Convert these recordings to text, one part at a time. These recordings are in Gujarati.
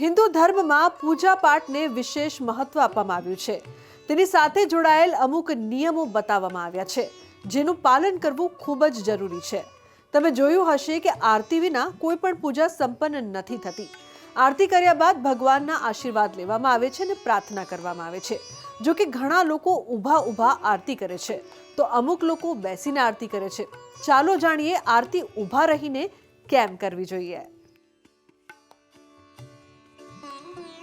હિન્દુ ધર્મમાં પૂજા પાઠને વિશેષ મહત્વ આપવામાં આવ્યું છે. તેની સાથે જોડાયેલ અમુક નિયમો બતાવવામાં આવ્યા છે, જેનું પાલન કરવું ખૂબ જ જરૂરી છે. તમે જોયું હશે કે આરતી વિના કોઈ પણ પૂજા સંપન્ન નથી થતી. આરતી કર્યા બાદ ભગવાનના આશીર્વાદ લેવામાં આવે છે અને પ્રાર્થના કરવામાં આવે છે. જો કે ઘણા લોકો ઊભા ઊભા આરતી કરે છે, તો અમુક લોકો બેસીને આરતી કરે છે. ચાલો જાણીએ આરતી ઊભા રહીને કેમ કરવી જોઈએ.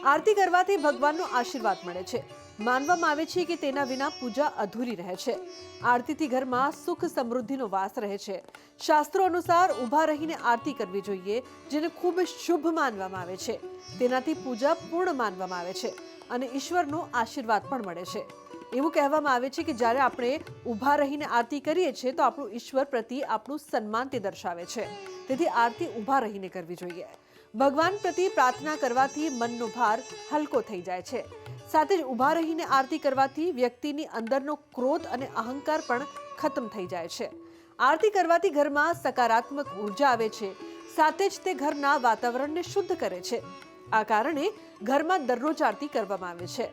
આરતી કરવાથી ભગવાનનો આશીર્વાદ મળે છે. માનવામાં આવે છે કે તેના વિના પૂજા અધૂરી રહે છે. આરતીથી ઘરમાં સુખ સમૃદ્ધિનો વાસ રહે છે. શાસ્ત્રો અનુસાર ઊભા રહીને આરતી કરવી જોઈએ, જેને ખૂબ શુભ માનવામાં આવે છે. તેનાથી પૂજા પૂર્ણ માનવામાં આવે છે અને ઈશ્વરનો આશીર્વાદ પણ મળે છે. એવું કહેવામાં આવે છે કે જ્યારે આપણે ઊભા રહીને આરતી કરીએ છીએ, તો આપણું ઈશ્વર પ્રત્યે આપણું સન્માન તે દર્શાવે છે. તેથી આરતી ઊભા રહીને કરવી જોઈએ. ભગવાન પ્રત્યે પ્રાર્થના કરવાથી મનનો ભાર હલકો થઈ જાય છે. સાથે જ ઊભા રહીને આરતી કરવાથી વ્યક્તિની અંદરનો ક્રોધ અને અહંકાર પણ ખતમ થઈ જાય છે. આરતી કરવાથી ઘરમાં સકારાત્મક ઊર્જા આવે છે. સાથે જ તે ઘરના વાતાવરણને શુદ્ધ કરે છે. આ કારણે ઘરમાં દરરોજ આરતી કરવામાં આવે છે.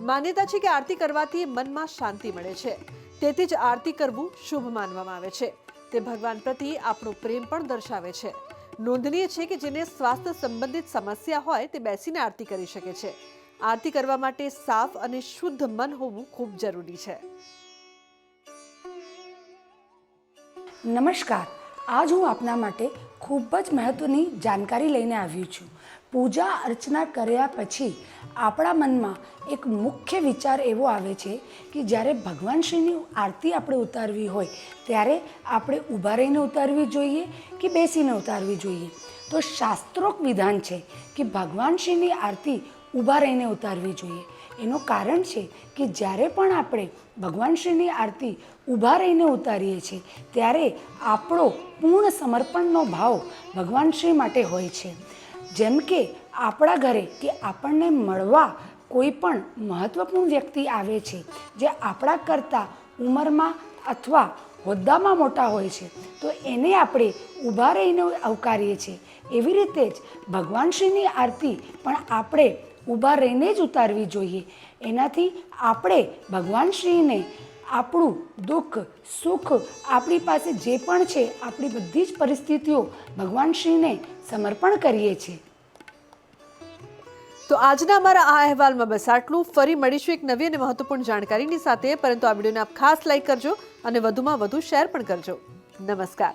માન્યતા છે કે આરતી કરવાથી મનમાં શાંતિ મળે છે. તેથી જ આરતી કરવું શુભ માનવામાં આવે છે. તે ભગવાન પ્રત્યે આપણો પ્રેમ પણ દર્શાવે છે. નોંધનીય છે કે જેને સ્વાસ્થ્ય સંબંધિત સમસ્યા હોય તે બેસીને આરતી કરી શકે છે. આરતી કરવા માટે સાફ અને શુદ્ધ મન હોવું ખૂબ જરૂરી છે. નમસ્કાર. આજ હું આપના માટે ખૂબ જ મહત્ત્વની જાણકારી લઈને આવ્યું છું. પૂજા અર્ચના કર્યા પછી આપણા મનમાં એક મુખ્ય વિચાર એવો આવે છે કે જ્યારે ભગવાન શ્રીની આરતી આપણે ઉતારવી હોય, ત્યારે આપણે ઊભા રહીને ઉતારવી જોઈએ કે બેસીને ઉતારવી જોઈએ? તો શાસ્ત્રોક વિધાન છે કે ભગવાન શ્રીની આરતી ઊભા રહીને ઉતારવી જોઈએ. એનું કારણ છે કે જ્યારે પણ આપણે ભગવાન શ્રીની આરતી ઊભા રહીને ઉતારીએ છીએ, ત્યારે આપણો પૂર્ણ સમર્પણનો ભાવ ભગવાન શ્રી માટે હોય છે. જેમ કે આપણા ઘરે કે આપણને મળવા કોઈ પણ મહત્ત્વપૂર્ણ વ્યક્તિ આવે છે, જે આપણા કરતાં ઉંમરમાં અથવા હોદ્દામાં મોટા હોય છે, તો એને આપણે ઊભા રહીને આવકારીએ છીએ. એવી રીતે જ ભગવાન શ્રીની આરતી પણ આપણે ઊભા રહીને જ ઉતારવી જોઈએ. એનાથી આપણે ભગવાન શ્રીને આપણું દુઃખ, સુખ આપણી પાસે જે પણ છે, આપણી બધી જ પરિસ્થિતિઓ ભગવાન શ્રીને સમર્પણ કરીએ છીએ. તો આજના અમારા આ અહેવાલમાં બસ આટલું. ફરી મળીશું એક નવી અને મહત્વપૂર્ણ જાણકારીની સાથે. પરંતુ આ વિડીયોને આપ ખાસ લાઈક કરજો અને વધુમાં વધુ શેર પણ કરજો. નમસ્કાર.